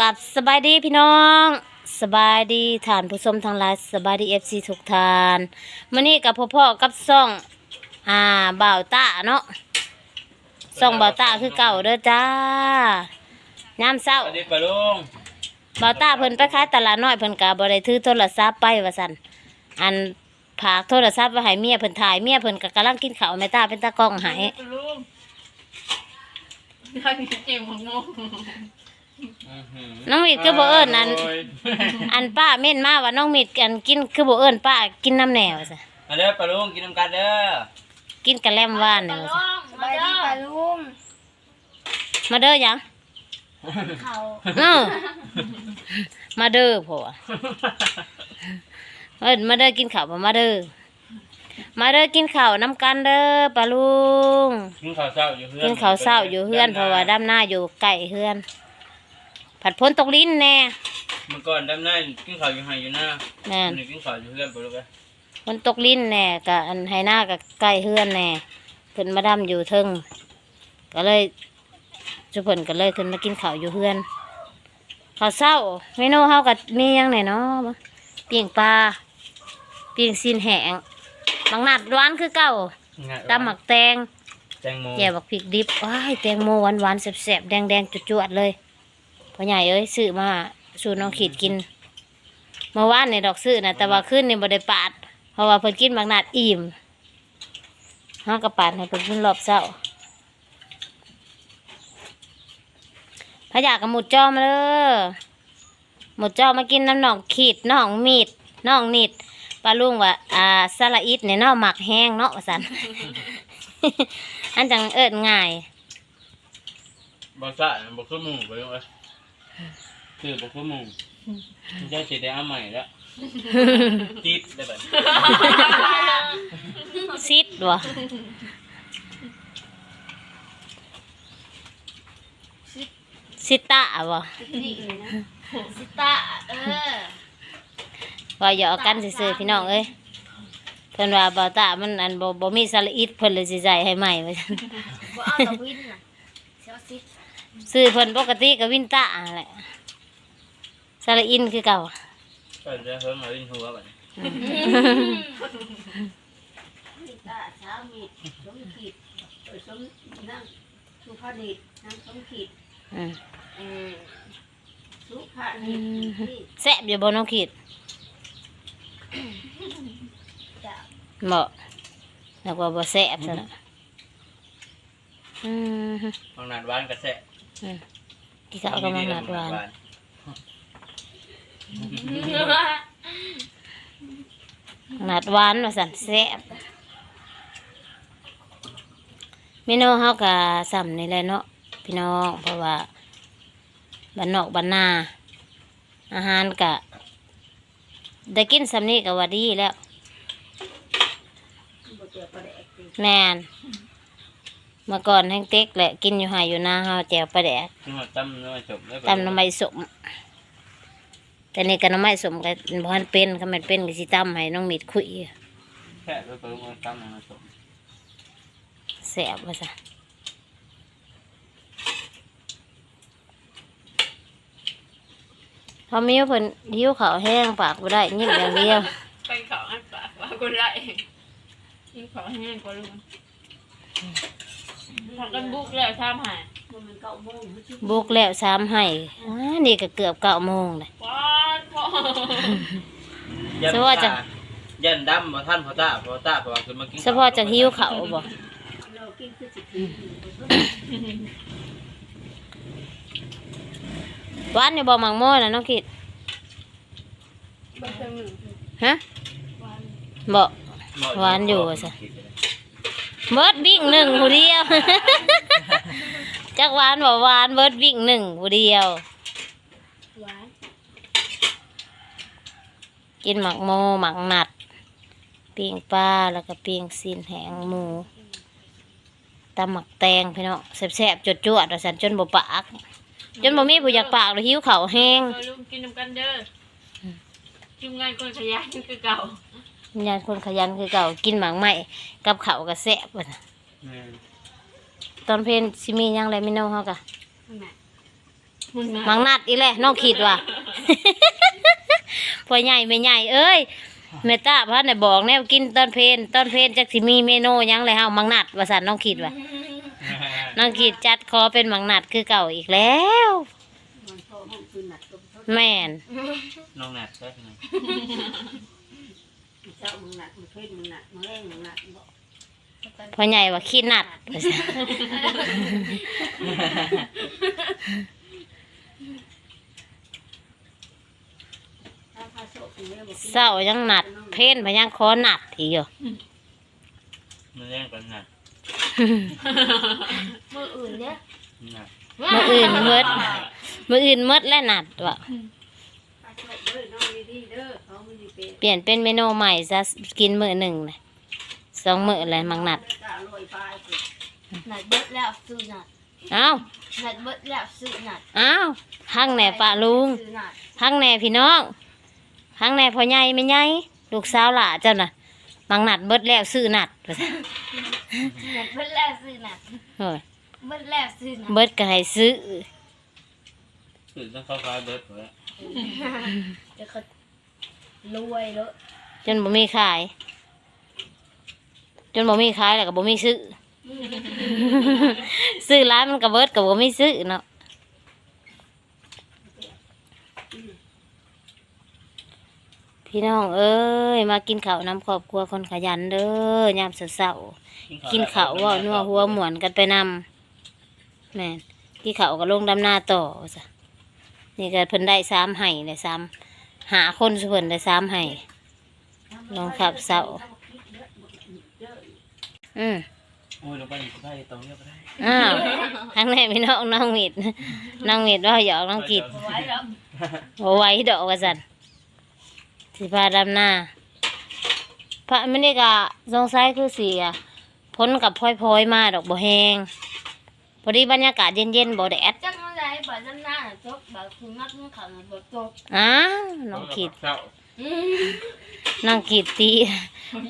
กับสบายดีพี่น้องสบายดีฐานผู้ชมทางไลน์สบายดีเอฟซีทุกทานมื่อนี้กับพ่อพ่อกับซ่อง อ่าบ่าวตาเนาะซ่องบ่าวตาคือเก่าเด้อจ้ายามเช้าสวัสดีปะลุงบ่าวตาเพิ่นไปขายตลาดน้อยเพิ่นก็บ่ได้ถือโทรศัพท์ไปว่าซั่นอันผากโทรศัพท์ไว้ให้เมียเพิ่นถ่ายเมียเพิ่นก็กำลังกินข้าวแม่ตาเป็นตากล้องให้ลุงนั่งจิ้มของงงอื้อหือ น้องมิดคือบ่เอิ้นอันโยอันป้าเม่นมาว่าน้องมิดกันกินคือบ่เอิ้นป้ากินน้ำแหนวซะมาเด้อปะลุงกินน้ำกันเด้อกินกะแลมว่านเนี่ยว่าซะสบายดีป่ะลุงมาเด้อหยังเขาเออมาเด้อพ่อเอิ้นมาเด้อกินข้าวบ่มาเด้อมาเด้อกินข้าวน้ำกันเด้อป้าลุงกินข้าวเช้าอยู่เฮือนกินข้าวเช้าอยู่เฮือนเพราะว่าดำหน้าอยู่ใกล้เฮือน ผัดพ้นตกลิ้นแน่เมื่อก่อนดำหน้ากินข้าวอยู่ไห้อยู่หน้าแน่นวันนี้กินข้าวอยู่เฮือนปะลุงเอ้ยพ้นตกลิ้นแน่กะอันไหหน้ากับใกล้เฮือนแน่ขึ้นมาดำอยู่เทิงก็เลยจุเพิ่นก็เลยขึ้นมากินข้าวอยู่เฮือนข้าวเช้าเมนูเฮากับมีหยังไหนเนาะปิ้งปลาปิ้งซีนแห้งบางนัดหวานคือเก่าง่ายตำหมักแตงแตงโมแย่บักพริกดิบว้ายแตงโมหวานหวานๆแสบๆแดงๆจุดๆเลย พ่อใหญ่เอ้ยซื้อมาสู่น้องขีดกินเมื่อวานในดอกซื้อนะแต่ว่าขึ้นในบ่ได้ปาด เพราะว่าเพิ่นกินบางนัดอิ่มห้ากระปาดให้เพิ่นกินรอบเช้าพะยากกับหมุดจอมาเด้อหมุดจอมากินน้ำหนองขีดน้องมีดน้องนิดปลาลุงว่าอ่าสละอิดเนี่ยเนาะหมักแห้งเนาะสันอันจังเอิดง่ายบ่สะบ่คือหมูปะลุงเอ้ย คือบ่คือหมูเจ้าสิได้เอาใหม่แล้วติดได้บัดซิดวะซิตะวะนี่นะสิตาเออว่าหยอกกันซื่อๆพี่น้องเอ้ยเพิ่นว่าบ่าวตามันอันบ่บ่มีสละอิดเพิ่นเลยสิใส่ให้ใหม่ว่าซั่นบ่เอาตะวินน่ะเช้าสิซื้ อเพิ่นปกติก็วินตะแหละสละอินคือเก่าก็จะเฮิงเอาลิ้นหัวบัดนี้สิตาเช้ามีสมขีดเออสมนั่งสุภาพนิดนั่งสมขีดอืมเออสุภาพนิดนี่แซ่บอยู่บ่น้องขีดจะบ่แล้วก็บ่แซ่บซะละอืม บางนัดหวานกระแสะ กินข้าวกับมังนัดหวานนัดหวานว่าสันแซ่บเมนูเฮาก็ซ้ำนี่แหละเนาะพี่น้องเพราะว่าบ้านนอกบ้านนา อาหารก็ได้กินซ้ำนี้ก็ว่าดีแล้ว แมน เมื่อก่อนแห้งเต็กแหละกินอยู่หายอยู่นาเฮาแจวปลาแดกนี่ว่าตำน้อยจบได้ปะลุงตำน้ำไม้สมแต่นี่ก็น้ำไม้สมก็บ่ทันเป็นก็มันเป็นก็สิตำให้น้องมีดคุยแค่ไปปะลุงเอาตำน้อยจบแซ่บว่าซะพอมีเพิ่นหิวข้าวแห้งปากบ่ได้ยิ้มอย่างเดียวไปเขาอันปากว่าคนไรยิ่งขอแห้งกว่าลุง พักกันบุกแล้วทำหายมันเก้าโมงบุกแล้วสามให้อ้านี่ก็เกือบเก้าโมงเลย ว้าวพ่อยันสวัสดีจ้ะตายันดำบ่ท่านพ่อตาพ่อตาเพราะว่าคือมากินเฉพาะจะหิวข้าวบ่เรากินคือสิหวานอยู่บ่มังโม่น่ะน้องคิดบางครั้งหนึ่งฮะบ่หวานอยู่ว่าซะ เบิดวิ่งหนึ่งผู้เดียว จักหวานบ่หวานเบิดวิ่งหนึ่งผู้เดียว หวานกินหมักโมหมักหนัดปิ้งปลาแล้วก็ปิ้งซีนแหงหมูตำหมักแตงพี่น้องแซ่บๆจวดๆว่าซั่นจนบ่ปาก จนบ่มีผู้อยากปากเลยหิวข้าวแห้ง เออลุงกินน้ำกันเด้อจุงงานคนขยันคือเก่า วิญญาณคนขยันคือเก่ากินหมากไหม้กับข้าวก็แซ่บว่าซั่นแม่นตอนเพลนสิมีหยังไรไม่เน่าเฮากะแม่มึงนะมังนัดอีแหละน้องคิดว่าพ่อใหญ่ไม่ใหญ่เอ้ยแม่ตาพันได้บอกแนวกินตอนเพลนตอนเพลนจักสิมีเมนูหยังเลยเฮามังนัดว่าซั่นน้องคิดว่าน้องคิดจัดคอเป็นมังนัดคือเก่าอีกแล้วมันโทรห้องคืนหนักก็โทษแม่น น้องแนทใช่ไหม เจ้ามึงหนักมึงเพ่นมึงหนักมึงแรงมึงหนักบอกพ่อใหญ่ว่าขี้นัดว่าซั่นถ้าพาโชคดีแล้วบอกเศร้ายังนัด เพลนพยังคอนัดอีกอยู่ มันแย่งกันหนักมืออื่นเนี่ยหนัก มื้ออื่นหมดมื้ออื่นหมดแล้วนัดว่าพาโชค เด้อน้องดีๆเด้อเขาไม่ได้เป็นเปลี่ยนเป็นเมนูใหม่ซะกินมื้อหนึ่งน่ะสองมื้อแล้วมังนัดตาลอยปลายสิหนัดเบิดแล้วซื้อหนัดเอ้าหนัดเบิดแล้วซื้อหนัดเอ้าพังแหน่ปะลุงซื้อหนัดพังแหน่พี่น้องพังแหน่พ่อใหญ่ไม่ใหญ่ลูกสาวหล่าเจ้าน่ะมังนัดเบิดแล้วซื้อนัดว่าซั่นหนัดเบิดแล้วซื้อหนัดโอ้ยเบิดแล้วซื้อหนัดเบิดก็ให้ซื้อคือต้องเข้าคาเบิร์ดเลย จะเขารวยแล้วจนบ่มีขาย จนบ่มีขายแล้วก็บ่มีซื้อ ซื้อร้านมันก็เบิดก็บ่มีซื้อเนาะพี่น้องเอ้ยมากินข้าวน้ำครอบครัวคนขยันเด้อยามเช้าๆกินข้าวเว่านัวหัวหมวนกันไปนำแม่นกินข้าวก็ลงดำหน้าต่อจ้ะ นี่ก็เพิ่นได้สามไห้ได้สามหาคนสุเพิ่นได้สามไห้ลองขับเสาอืมโอ้ยลงไปอีกได้ตรงนี้ก็ได้อ้าวทั้งในพี่น้องน้องมิดน้องมิดว่าหยอกน้องกิดไว้แล้วโอ้ไว้ดอกว่าสันสิพาดำหน้าพระไม่ได้กะสงสัยคือเสียพ้นกับพลอยพลอยๆมาดอกบ่แหงพอดีบรรยากาศเย็นๆบ่แดดจัง อะไรบ่น้ำหน้าน่ะจบแบบคือมัดมือเขาน่ะบ่จบอ้าวน้องกิดเศร้าอืมน้องกิดตี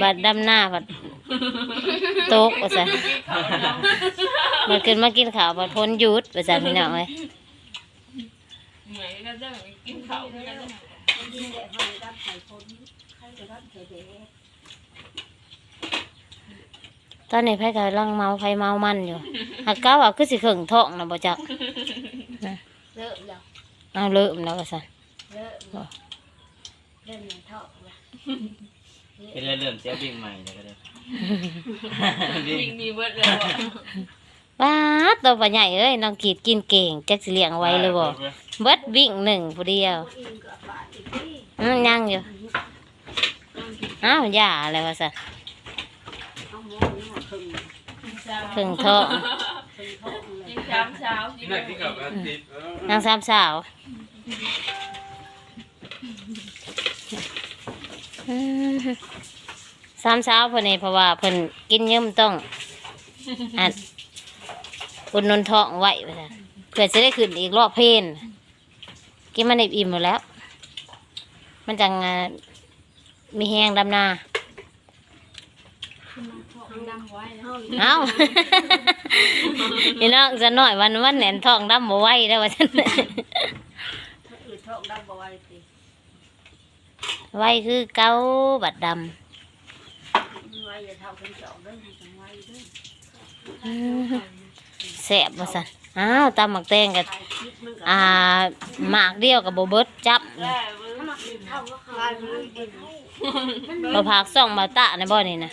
บัดดำหน้าบัดโตกว่าสันมันขึ้นมากินข้าวบัดพ้นหยุดว่าสันพี่น้องเอ้ยเหมือนกันจังกินข้าวเหมือนกันจังดีแหละให้รับไข่คนใครจะรับไข่เด็กตอนนี้ไผกำลังเมาไผเมามันอยู่หักก้าวว่าคือสิเข่งท้องนะบ่จัก เลิกแล้วเอาเริ่มแล้วว่าซั่นเลิกแล้วเล่นในท่อแล้วเป็นเรื่องเสียบิ่งใหม่เลยก็ได้ยิงมีเบิดเลยว่ะป้าดตัวบ่ใหญ่เอ้ยน้องกีดกินเก่งจักสิเลี้ยงไว้เลยบ่เบิดวิ่งหนึ่งผู้เดียวอิงกับบาทอีกที่อืมยังอยู่อ้าวย่าอะไรวะซั่นเอาหม้อนี่มาครึ่งเข่งท้อง ครึ่งท้องเลยกินเช้าเช้ากินนั่นที่กับอันติดนางสามสาวอืมสามสาวเพิ่นนี่เพราะว่าเพิ่นกินเยิ่มต้องอันอุดหนุนท้องไว้ว่าซั่นเพื่อจะได้ขึ้นอีกรอบเพลนกินมันได้อิ่มหมดแล้ว มันจังอ่ามีแห้งดำนา เฮาเอ้าพี่น้องจะหน่อยวันวันแหนนท้องดำบ่ไหวได้อว่าฉันอืดท้องดำบ่ไหวสิไหวคือเก้าบัดดมันไหวอย่าเท่าเป็นสองเด้อให้จังไหวเด้อำแสบว่าสันอ้าวตำหมักแตงกับถ่ายคลิปมันก็อ่าหมากเดียวกับโบเบิร์ตจับได้เว้ยเท่าก็ขายเลยเด็กมาพากซ่องมาตะในบ่อนี่นะ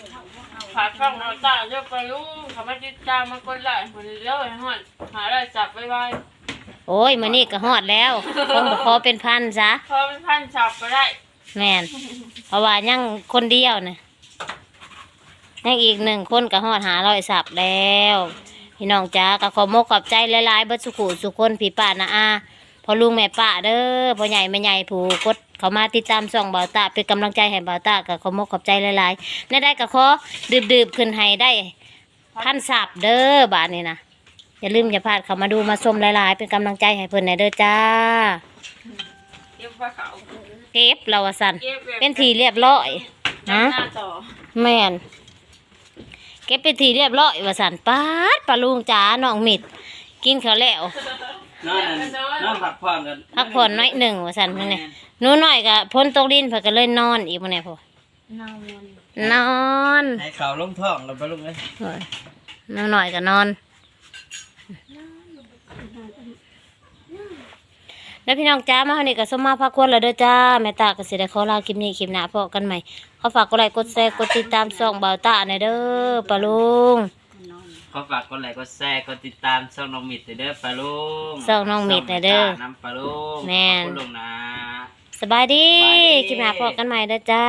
ฝากช่องเราตาเยอะไปลุงเขามาติดตามมากดไลค์คนเดียวให้ฮอดหาได้จับไว้ไว้โอ้ยมื้อนี้ก็ฮอดแล้วคงบ่ขอเป็นพันซะพอเป็นพันจับก็ได้แม่นเพราะว่ายังคนเดียวนะยังอีกหนึ่งคนก็ฮอดหาร้อยสับแล้ว พี่น้องจ้าก็ขอมกขอบใจหลายๆเบิดสุขุสุขคนพี่ป้านะอาพอลุงแม่ป้าเด้อพ่อใหญ่แม่ใหญ่ผู้กด เขามาติดตามส่องเบาตาเป็นกำลังใจให้เบาตาก็ขอมกขอบใจหลายๆในได้ก็ขอดื่มๆขึ้นให้ได้พันสับเด้อบาทนี้นะอย่าลืมอย่าพลาดเขามาดูมาชมหลายๆ เป็นกำลังใจให้เพิ่นในเด้อจ้าเก็บปลาเขาเก็บเราว่าสันเก็บแบบเป็นทีเรียบร้อยฮะหน้าต่อแม่นเก็บเป็นทีเรียบร้อยว่าสันป้าดปลาลุงจ๋าน้องมิดกินเขาวแล้ว นอนนั่นนอนพักผ่อนกันพักผ่อนน้อยหนึ่งว่าซั่นเพิ่นนี่หนูน้อยก็พ้นตกดินเพิ่นก็เลยนอนอีกมื้อนี้พ่อนอนนอนให้เขาลงท้องแล้วไปลงเลยโอ้ยหนูน้อยก็นอนแล้วพี่น้องจ้ามาเฮานี่ก็สมมาพักควรแล้วเด้อจ้าแม่ตาก็สิได้ขอลาคลิปนี้คลิปหน้าพบกันใหม่ขอฝากกดไลค์กดแชร์กดติดตามช่องเบาตาในอยเด้อปะลุงนอน ขอฝากกดไลค์กดแชร์กดติดตามช่องน้องมิดเด้อปลาลุงช่องน้องมิตรเด้อน้ำปลาลุงแม่น ขอบคุณลุงนะ สบายดีสบายดี คลิปหน้าพบกันใหม่เด้อจ้า